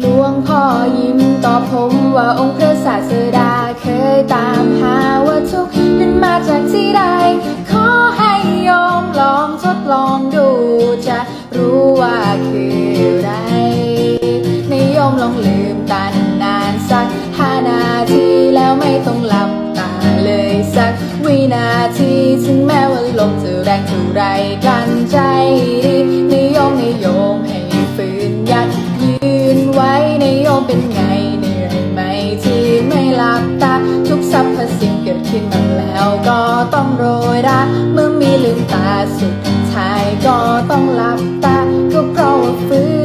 หลวงพ่อยิ้มตอบผมว่าองค์พระศาสดาเคยตามหาว่าทุกข์นั้นมาจากที่ใด ขอให้โยมลองทดลองดูจะรู้ว่าคืออะไรในโยมลองลืมตานานสักห้านาทีแล้วไม่ต้องหลับตาเลยสักวินาทีถึงแม้ว่าลมจะแรงเท่าไรกัน เ็นไงเหนื่อยไหมที่ไม่หลับตา ทุกสรรพสิ่งเกิดขึ้นมาแล้วก็ต้องโรยราเมื่อมีลืมตาสุดท้ายก็ต้องหลับตาก็เพราะว่าฟื้น